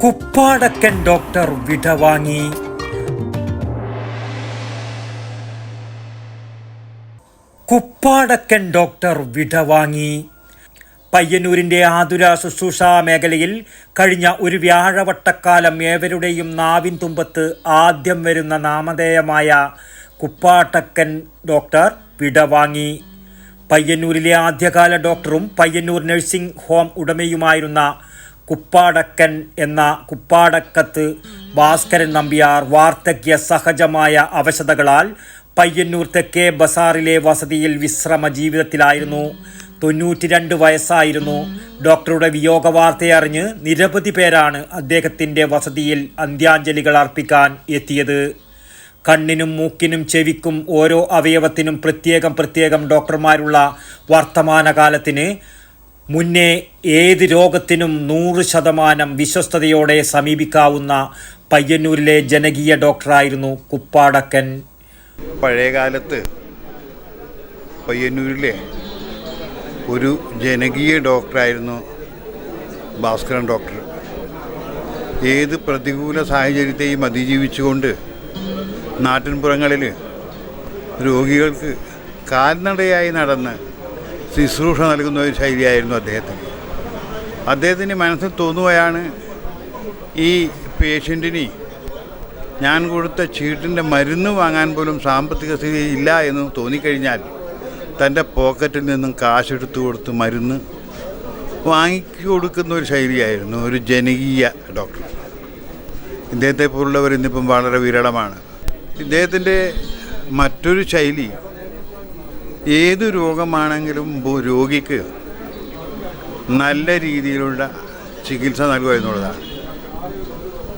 കുപ്പാടക്കൻ doctor വിടവാങ്ങി കുപ്പാടക്കൻ doctor വിടവാങ്ങി പയ്യന്നൂരിന്റെ ആതുര ശുശ്രൂഷ മേഖലയിൽ കഴിഞ്ഞ ഒരു വ്യാഴവട്ടക്കാലം ഏവരുടെയും നാവിൻ തുമ്പത്ത് ആദ്യം വരുന്ന നാമധേയമായ കുപ്പാട്ടക്കൻ ഡോക്ടർ വിടവാങ്ങി പയ്യന്നൂരിലെ ആദ്യകാല ഡോക്ടറും പയ്യന്നൂർ നഴ്സിംഗ് ഹോം ഉടമയുമായിരുന്ന കുപ്പാടക്കൻ എന്ന കുപ്പാടക്കത്ത് ഭാസ്കരൻ നമ്പ്യാർ വാർദ്ധക്യ സഹജമായ അവശതകളാൽ പയ്യന്നൂർ തെക്കേ ബസാറിലെ വസതിയിൽ വിശ്രമ ജീവിതത്തിലായിരുന്നു. തൊണ്ണൂറ്റിരണ്ട് വയസ്സായിരുന്നു. ഡോക്ടറുടെ വിയോഗ വാർത്തയറിഞ്ഞ് നിരവധി പേരാണ് അദ്ദേഹത്തിന്റെ വസതിയിൽ അന്ത്യാഞ്ജലികൾ അർപ്പിക്കാൻ എത്തിയത്. കണ്ണിനും മൂക്കിനും ചെവിക്കും ഓരോ അവയവത്തിനും പ്രത്യേകം പ്രത്യേകം ഡോക്ടർമാരുള്ള വർത്തമാനകാലത്തിന് മുന്നേ ഏത് രോഗത്തിനും നൂറ് ശതമാനം വിശ്വസ്തയോടെ സമീപിക്കാവുന്ന പയ്യന്നൂരിലെ ജനകീയ ഡോക്ടറായിരുന്നു കുപ്പാടക്കൻ. പഴയകാലത്ത് പയ്യന്നൂരിലെ ഒരു ജനകീയ ഡോക്ടറായിരുന്നു ഭാസ്കരൻ ഡോക്ടർ. ഏത് പ്രതികൂല സാഹചര്യത്തെയും അതിജീവിച്ചുകൊണ്ട് നാട്ടിൻപുറങ്ങളിൽ രോഗികൾക്ക് കാൽനടയായി നടന്ന് ശുശ്രൂഷ നൽകുന്ന ഒരു ശൈലിയായിരുന്നു അദ്ദേഹത്തിന്. അദ്ദേഹത്തിന്റെ മനസ്സിൽ തോന്നുകയാണ് ഈ പേഷ്യന്റിന് ഞാൻ കൊടുത്ത ചീട്ടിന്റെ മരുന്ന് വാങ്ങാൻ പോലും സാമ്പത്തിക സ്ഥിതി ഇല്ല എന്ന് തോന്നിക്കഴിഞ്ഞാൽ തന്റെ പോക്കറ്റിൽ നിന്നും കാശെടുത്ത് കൊടുത്ത് മരുന്ന് വാങ്ങിച്ചു കൊടുക്കുന്ന ഒരു ശൈലിയായിരുന്നു ഒരു ജനകീയ ഡോക്ടർ. ഇദ്ദേഹത്തെ പോലുള്ളവർ ഇന്നിപ്പം വളരെ വിരളമാണ്. ഇദ്ദേഹത്തിന്റെ മറ്റൊരു ശൈലി ഏത് രോഗമാണെങ്കിലും രോഗിക്ക് നല്ല രീതിയിലുള്ള ചികിത്സ നൽകുക എന്നുള്ളതാണ്.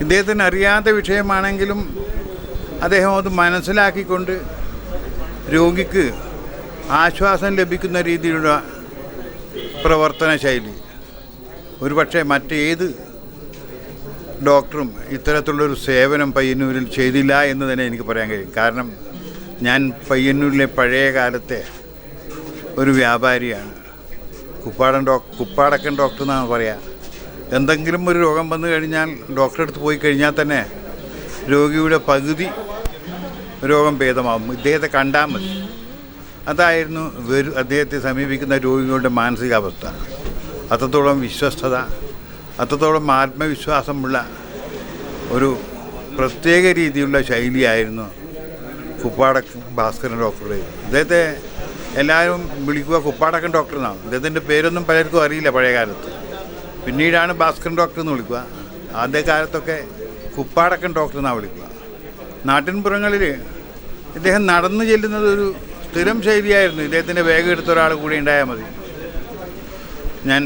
ഇദ്ദേഹത്തിന് അറിയാത്ത വിഷയമാണെങ്കിലും അദ്ദേഹം അത് മനസ്സിലാക്കിക്കൊണ്ട് രോഗിക്ക് ആശ്വാസം ലഭിക്കുന്ന രീതിയിലുള്ള പ്രവർത്തന ശൈലി. ഒരുപക്ഷെ മറ്റേത് ഡോക്ടറും ഇത്തരത്തിലുള്ളൊരു സേവനം പയ്യന്നൂരിൽ ചെയ്തില്ല എന്ന് തന്നെ എനിക്ക് പറയാൻ കഴിയും. കാരണം ഞാൻ പയ്യന്നൂരിലെ പഴയ കാലത്തെ ഒരു വ്യാപാരിയാണ്. കുപ്പാടൻ ഡോക് കുപ്പാടക്കൻ ഡോക്ടർ എന്നാണ് പറയുക എന്തെങ്കിലും ഒരു രോഗം വന്നു കഴിഞ്ഞാൽ ഡോക്ടറെ അടുത്ത് പോയി കഴിഞ്ഞാൽ തന്നെ രോഗിയുടെ പകുതി രോഗം ഭേദമാവും. ഇദ്ദേഹത്തെ കണ്ടാൽ മതി. അതായിരുന്നു വരു അദ്ദേഹത്തെ സമീപിക്കുന്ന രോഗികളുടെ മാനസികാവസ്ഥ. അത്രത്തോളം വിശ്വസ്തത അത്രത്തോളം ആത്മവിശ്വാസമുള്ള ഒരു പ്രത്യേക രീതിയിലുള്ള ശൈലിയായിരുന്നു കുപ്പാടക്കൻ ഭാസ്കരൻ ഡോക്ടറുടെ ഇദ്ദേഹത്തെ എല്ലാവരും വിളിക്കുക കുപ്പാടക്കൻ ഡോക്ടർ എന്നാണ്. ഇദ്ദേഹത്തിന്റെ പേരൊന്നും പലർക്കും അറിയില്ല പഴയ കാലത്ത്. പിന്നീടാണ് ഭാസ്കരൻ ഡോക്ടർ എന്ന് വിളിക്കുക. ആദ്യ കാലത്തൊക്കെ കുപ്പാടക്കൻ ഡോക്ടർ എന്നാണ് വിളിക്കുക. നാട്ടിൻപുറങ്ങളിൽ ഇദ്ദേഹം നടന്നു ചെല്ലുന്നത് ഒരു സ്ഥിരം ശൈലിയായിരുന്നു. ഇദ്ദേഹത്തിന്റെ വേഗം എടുത്ത ഒരാൾ കൂടി ഉണ്ടായാൽ മതി. ഞാൻ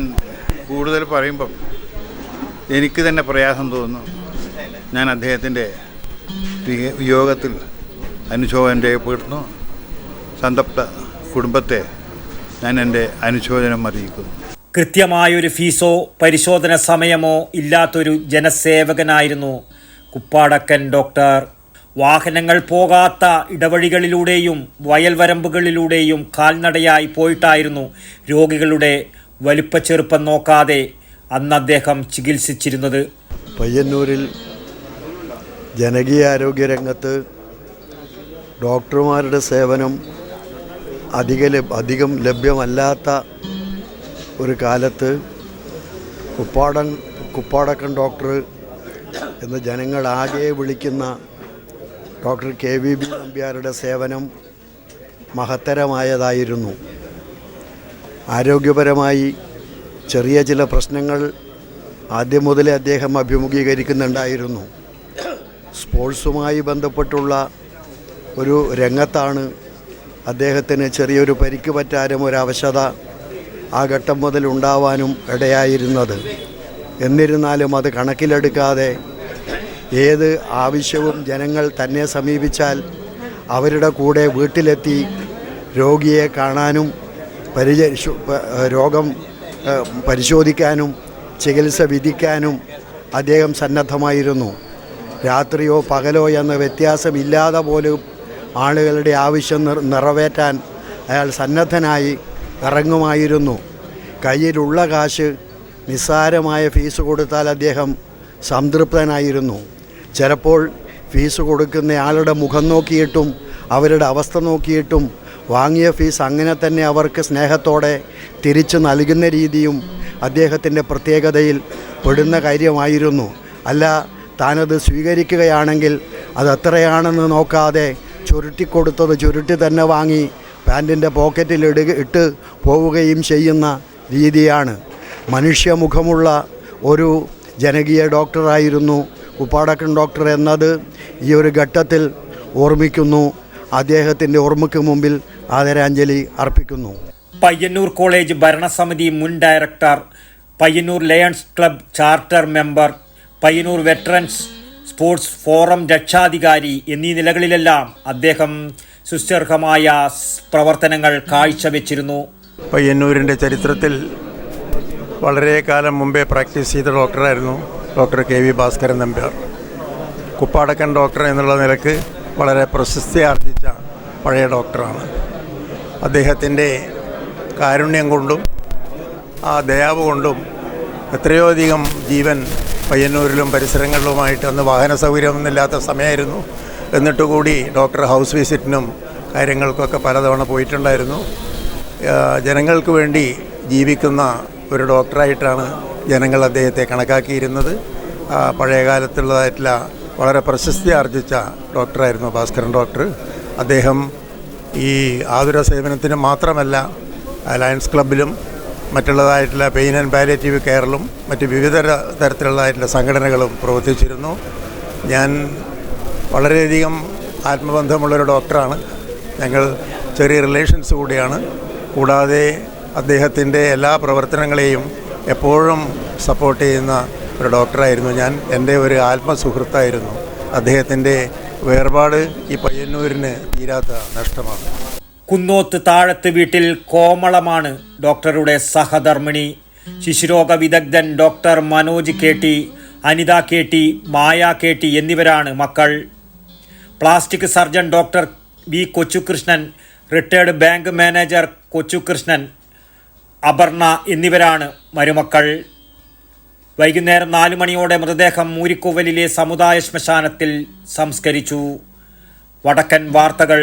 കൂടുതൽ പറയുമ്പം എനിക്ക് തന്നെ പ്രയാസം തോന്നുന്നു. ഞാൻ അദ്ദേഹത്തിന്റെ യോഗത്തിൽ അനുശോചനം രേഖപ്പെടുത്തുന്നു സന്തപ്ത കുടുംബത്തെ ഞാൻ എന്റെ അനുശോചനം അറിയിക്കുന്നു. കൃത്യമായൊരു ഫീസോ പരിശോധന സമയമോ ഇല്ലാത്തൊരു ജനസേവകനായിരുന്നു കുപ്പാടക്കൻ ഡോക്ടർ. വാഹനങ്ങൾ പോകാത്ത ഇടവഴികളിലൂടെയും വയൽവരമ്പുകളിലൂടെയും കാൽനടയായി പോയിട്ടായിരുന്നു രോഗികളുടെ വലിപ്പച്ചെറുപ്പം നോക്കാതെ അന്ന് അദ്ദേഹം ചികിത്സിച്ചിരുന്നത്. പയ്യന്നൂരിൽ ജനകീയ ആരോഗ്യ ആരോഗ്യരംഗത്ത് ഡോക്ടർമാരുടെ സേവനം അധിക അധികം ലഭ്യമല്ലാത്ത ഒരു കാലത്ത് കുപ്പാടൻ കുപ്പാടക്കൻ ഡോക്ടർ എന്ന് ജനങ്ങളാകെ വിളിക്കുന്ന ഡോക്ടർ കെ വി ബി നമ്പ്യാരുടെ സേവനം മഹത്തരമായതായിരുന്നു. ആരോഗ്യപരമായി ചെറിയ ചില പ്രശ്നങ്ങൾ ആദ്യം മുതലേ അദ്ദേഹം അഭിമുഖീകരിക്കുന്നുണ്ടായിരുന്നു. സ്പോർട്സുമായി ബന്ധപ്പെട്ടുള്ള ഒരു രംഗത്താണ് അദ്ദേഹത്തിന് ചെറിയൊരു പരിക്ക് പറ്റാനും ഒരു അവശത ആ ഘട്ടം മുതൽ ഉണ്ടാവാനും ഇടയായിരുന്നത്. എന്നിരുന്നാലും അത് കണക്കിലെടുക്കാതെ ഏത് ആവശ്യവും ജനങ്ങൾ തന്നെ സമീപിച്ചാൽ അവരുടെ കൂടെ വീട്ടിലെത്തി രോഗിയെ കാണാനും പരിച രോഗം പരിശോധിക്കാനും ചികിത്സ വിധിക്കാനും അദ്ദേഹം സന്നദ്ധമായിരുന്നു. രാത്രിയോ പകലോ എന്ന വ്യത്യാസമില്ലാതെ പോലും ആളുകളുടെ ആവശ്യം നിറവേറ്റാൻ അയാൾ സന്നദ്ധനായി ഇറങ്ങുമായിരുന്നു. കയ്യിലുള്ള കാശ് നിസ്സാരമായ ഫീസ് കൊടുത്താൽ അദ്ദേഹം സംതൃപ്തനായിരുന്നു. ചിലപ്പോൾ ഫീസ് കൊടുക്കുന്ന ആളുടെ മുഖം നോക്കിയിട്ടും അവരുടെ അവസ്ഥ നോക്കിയിട്ടും വാങ്ങിയ ഫീസ് അങ്ങനെ തന്നെ അവർക്ക് സ്നേഹത്തോടെ തിരിച്ചു നൽകുന്ന രീതിയും അദ്ദേഹത്തിന്റെ പ്രത്യേകതയിൽ പെടുന്ന കാര്യമായിരുന്നു. അല്ല താനത് സ്വീകരിക്കുകയാണെങ്കിൽ അത് എത്രയാണെന്ന് നോക്കാതെ ചുരുട്ടിക്കൊടുത്തത് ചുരുട്ടി തന്നെ വാങ്ങി പാന്റിന്റെ പോക്കറ്റിൽ ഇടുക ഇട്ട് പോവുകയും ചെയ്യുന്ന രീതിയാണ്. മനുഷ്യമുഖമുള്ള ഒരു ജനകീയ ഡോക്ടറായിരുന്നു ഉപ്പാടക്കൻ ഡോക്ടർ എന്നത് ഈ ഒരു ഘട്ടത്തിൽ ഓർമ്മിക്കുന്നു. അദ്ദേഹത്തിന്റെ ഓർമ്മയ്ക്ക് മുമ്പിൽ ആദരാഞ്ജലി അർപ്പിക്കുന്നു. പയ്യന്നൂർ കോളേജ് ഭരണസമിതി മുൻ director Payyanur lions club charter member Payyanur veterans sports forum രക്ഷാധികാരി എന്നീ നിലകളിലെല്ലാം അദ്ദേഹം സുസ്ഥിർഹമായ പ്രവർത്തനങ്ങൾ കാഴ്ചവെച്ചിരുന്നു. പയ്യന്നൂരിന്റെ ചരിത്രത്തിൽ വളരെ കാലം മുമ്പേ പ്രാക്ടീസ് ചെയ്ത ഡോക്ടറായിരുന്നു doctor K V Bhaskaran Nambiar. Kuppadakkan doctor എന്നുള്ള നിലയ്ക്ക് വളരെ പ്രശസ്തി ആർജിച്ച പഴയ ഡോക്ടറാണ്. അദ്ദേഹത്തിന്റെ കാരുണ്യം കൊണ്ടും ആ ദയാവ് കൊണ്ടും എത്രയോ അധികം ജീവൻ പയ്യന്നൂരിലും പരിസരങ്ങളിലുമായിട്ട് അന്ന് വാഹന സൗകര്യമൊന്നുമില്ലാത്ത സമയമായിരുന്നു. എന്നിട്ട് കൂടി ഡോക്ടർ ഹൗസ് വിസിറ്റിനും കാര്യങ്ങൾക്കൊക്കെ പലതവണ പോയിട്ടുണ്ടായിരുന്നു. ജനങ്ങൾക്ക് വേണ്ടി ജീവിക്കുന്ന ഒരു ഡോക്ടറായിട്ടാണ് ജനങ്ങൾ അദ്ദേഹത്തെ കണക്കാക്കിയിരുന്നത്. പഴയ കാലത്തുള്ളതായിട്ടുള്ള വളരെ പ്രശസ്തി ആർജിച്ച ഡോക്ടറായിരുന്നു ഭാസ്കരൻ ഡോക്ടർ. അദ്ദേഹം ഈ ആതുര സേവനത്തിന് മാത്രമല്ല ലയൺസ് ക്ലബിലും മറ്റുള്ളതായിട്ടുള്ള പെയിൻ ആൻഡ് പാലിയേറ്റീവ് കെയറിലും മറ്റ് വിവിധ തരത്തിലുള്ളതായിട്ടുള്ള സംഘടനകളും പ്രവർത്തിച്ചിരുന്നു. ഞാൻ വളരെയധികം ആത്മബന്ധമുള്ളൊരു ഡോക്ടറാണ്. ഞങ്ങൾ ചെറിയ റിലേഷൻസ് കൂടിയാണ്. കൂടാതെ അദ്ദേഹത്തിന്റെ എല്ലാ പ്രവർത്തനങ്ങളെയും എപ്പോഴും സപ്പോർട്ട് ചെയ്യുന്ന ഒരു ഡോക്ടറായിരുന്നു. ഞാൻ എന്റെ ഒരു ആത്മസുഹൃത്തായിരുന്നു. അദ്ദേഹത്തിന്റെ വേർപാട് ഈ പയ്യന്നൂരിന് തീരാത്ത നഷ്ടമാണ്. കുന്നോത്ത് താഴത്ത് വീട്ടിൽ കോമളമാണ് ഡോക്ടറുടെ സഹധർമ്മിണി. ശിശുരോഗ വിദഗ്ധൻ doctor Manoj K T Anitha K T Maya K T എന്നിവരാണ് മക്കൾ. Plastic surgeon doctor V Kochukrishnan retired bank manager Kochukrishnan Aparna എന്നിവരാണ് മരുമക്കൾ. വൈകുന്നേരം നാലു മണിയോടെ മൃതദേഹം മൂരിക്കോവലിലെ സമുദായ ശ്മശാനത്തിൽ സംസ്കരിച്ചു. വടക്കൻ വാർത്തകൾ